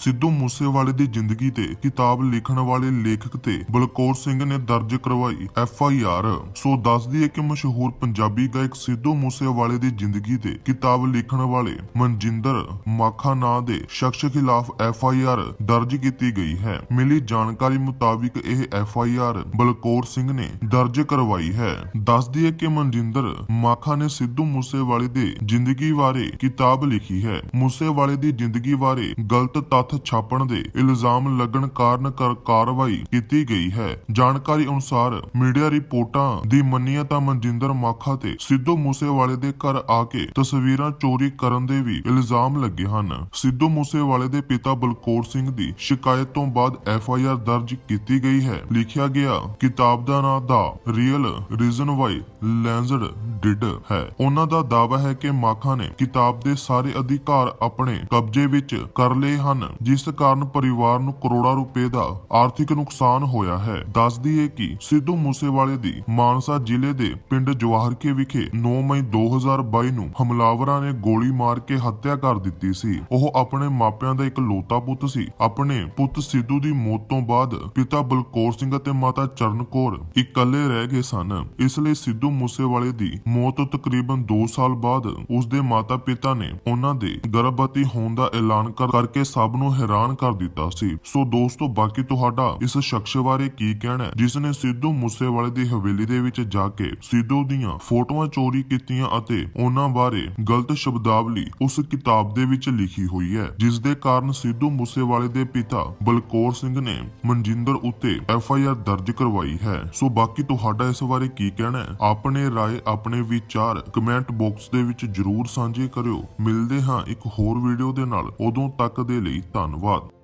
ਸਿੱਧੂ ਮੂਸੇਵਾਲੇ ਦੀ ਜ਼ਿੰਦਗੀ ਤੇ ਕਿਤਾਬ ਲਿਖਣ ਵਾਲੇ ਲੇਖਕ ਤੇ ਬਲਕੌਰ ਸਿੰਘ ਨੇ ਦਰਜ ਕਰਵਾਈ ਐਫ ਆਈ ਆਰ। ਸੋ ਦੱਸਦੀ ਹੈ ਕਿ ਮਸ਼ਹੂਰ ਪੰਜਾਬੀ ਗਾਇਕ ਸਿੱਧੂ ਮੂਸੇਵਾਲੇ ਦੀ ਜ਼ਿੰਦਗੀ ਤੇ ਕਿਤਾਬ ਲਿਖਣ ਵਾਲੇ ਮਨਜਿੰਦਰ ਮਾਖਾ ਨਾਂ ਦੇ ਸ਼ਖਸ ਖਿਲਾਫ ਐਫ ਆਈ ਆਰ ਦਰਜ ਕੀਤੀ ਗਈ ਹੈ। ਮਿਲੀ ਜਾਣਕਾਰੀ ਮੁਤਾਬਿਕ ਇਹ F I R Balkaur Singh ਨੇ ਦਰਜ ਕਰਵਾਈ ਹੈ। ਦੱਸਦੀ ਹੈ ਕਿ ਮਨਜਿੰਦਰ ਮਾਖਾ ਨੇ ਸਿੱਧੂ ਮੂਸੇਵਾਲੇ ਦੇ ਜ਼ਿੰਦਗੀ ਬਾਰੇ ਕਿਤਾਬ ਲਿਖੀ ਹੈ। ਮੂਸੇਵਾਲੇ ਦੀ ਜ਼ਿੰਦਗੀ ਬਾਰੇ ਗਲਤ ਤੱਥ ਛਾਪਣ ਦੇ ਇਲਜ਼ਾਮ ਲੱਗਣ ਕਾਰਨ ਕਾਰਵਾਈ ਕੀਤੀ ਗਈ ਹੈ। ਜਾਣਕਾਰੀ ਅਨੁਸਾਰ ਮੀਡੀਆ ਰਿਪੋਰਟਾਂ ਦੀ ਮੰਨੀਏ ਤਾਂ ਮਨਜਿੰਦਰ ਮਾਖਾ ਤੇ ਸਿੱਧੂ ਮੂਸੇਵਾਲੇ ਦੇ ਘਰ ਆ ਕੇ ਤਸਵੀਰਾਂ ਚੋਰੀ ਕਰਨ ਦੇ ਵੀ ਇਲਜ਼ਾਮ ਲੱਗੇ ਹਨ। ਸਿੱਧੂ ਮੂਸੇਵਾਲੇ ਦੇ ਪਿਤਾ ਬਲਕੌਰ ਸਿੰਘ ਦੀ ਸ਼ਿਕਾਇਤ ਤੋਂ ਬਾਅਦ ਐਫ ਆਈ ਆਰ ਦਰਜ ਕੀਤੀ ਗਈ ਹੈ। ਲਿਖਿਆ ਗਿਆ, ਕਿਤਾਬ ਦਾ ਨਾਂ ਦਾ ਰੀਅਲ ਰੀਜ਼ਨ ਵਾਈ ਲੈਂਜ਼ਡ ਡਿਡ ਹੈ। ਉਹਨਾਂ ਦਾ ਦਾਅਵਾ ਹੈ ਕਿ ਮਾਖਾ ਨੇ ਕਿਤਾਬ ਦੇ ਸਾਰੇ ਅਧਿਕਾਰ ਆਪਣੇ ਕਬਜ਼ੇ ਵਿੱਚ ਕਰ ਲਏ ਹਨ। ਜਿਸ ਕਾਰਨ ਪਰਿਵਾਰ ਨੂੰ ਕਰੋੜਾਂ ਰੁਪਏ ਦਾ ਆਰਥਿਕ ਨੁਕਸਾਨ ਹੋਇਆ ਹੈ। ਦੱਸਦੀ ਹੈ ਕਿ ਸਿੱਧੂ ਮੂਸੇਵਾਲੇ ਦੀ ਮਾਨਸਾ ਜ਼ਿਲ੍ਹੇ ਦੇ ਪਿੰਡ ਜਵਾਹਰਕੇ ਵਿਖੇ 9 ਮਈ 2022 ਨੂੰ ਹਮਲਾਵਰਾਂ ਨੇ ਗੋਲੀ ਮਾਰ ਕੇ ਹੱਤਿਆ ਕਰ ਦਿੱਤੀ ਸੀ। ਉਹ ਆਪਣੇ ਮਾਪਿਆਂ ਦਾ ਇਕਲੌਤਾ ਪੁੱਤ ਸੀ। ਆਪਣੇ ਪੁੱਤ ਸਿੱਧੂ ਦੀ ਮੌਤ ਤੋਂ ਬਾਅਦ ਪਿਤਾ ਬਲਕੌਰ ਸਿੰਘ ਅਤੇ ਮਾਤਾ ਚਰਨ ਕੌਰ ਇਕੱਲੇ ਰਹਿ ਗਏ ਸਨ। ਇਸ ਲਈ ਸਿੱਧੂ ਮੂਸੇਵਾਲੇ ਦੀ ਮੌਤ ਤੋਂ ਤਕਰੀਬਨ 2 ਸਾਲ ਬਾਅਦ ਉਸ ਦੇ ਮਾਤਾ-ਪਿਤਾ ਨੇ ਉਹਨਾਂ ਦੇ ਗਰਭਵਤੀ ਹੋਣ ਦਾ ਐਲਾਨ ਕਰ- ਕਰਕੇ ਸਭ ਨੂੰ ਹੈਰਾਨ ਕਰ ਦਿੱਤਾ ਸੀ। ਸੋ ਦੋਸਤੋ, ਬਾਕੀ ਤੁਹਾਡਾ ਇਸ ਸ਼ਖਸ ਬਾਰੇ ਕੀ ਕਹਿਣਾ ਹੈ? ਜਿਸ ਨੇ ਸਿੱਧੂ ਮੂਸੇਵਾਲੇ ਦੀ ਹਵੇਲੀ ਦੇ ਵਿੱਚ ਜਾ ਕੇ ਸਿੱਧੂ ਦੀਆਂ ਫੋਟੋਆਂ ਚੋਰੀ ਕੀਤੀਆਂ ਅਤੇ ਉਹਨਾਂ ਬਾਰੇ ਗਲਤ ਸ਼ਬਦਾਵਲੀ ਉਸ ਕਿਤਾਬ ਦੇ ਵਿੱਚ ਲਿਖੀ ਹੋਈ ਹੈ, ਜਿਸ ਦੇ ਕਾਰਨ ਸਿੱਧੂ ਮੂਸੇਵਾਲੇ ਦੇ ਪਿਤਾ ਬਲਕੌਰ ਸਿੰਘ ਨੇ ਮਨਜਿੰਦਰ ਉੱਤੇ ਐਫ ਆਈ ਆਰ ਦਰਜ ਕਰਵਾਈ ਹੈ। ਸੋ ਬਾਕੀ ਤੁਹਾਡਾ ਇਸ ਬਾਰੇ ਕੀ ਕਹਿਣਾ ਹੈ? ਆਪਣੇ ਰਾਏ, ਆਪਣੇ ਵਿਚਾਰ ਕਮੈਂਟ ਬਾਕਸ ਦੇ ਵਿੱਚ ਜਰੂਰ ਸਾਂਝੇ ਕਰਿਓ। ਮਿਲਦੇ ਹਾਂ ਇੱਕ ਹੋਰ ਵੀਡੀਓ ਦੇ ਨਾਲ। ਉਦੋਂ ਤੱਕ ਦੇ ਲਈ Done what?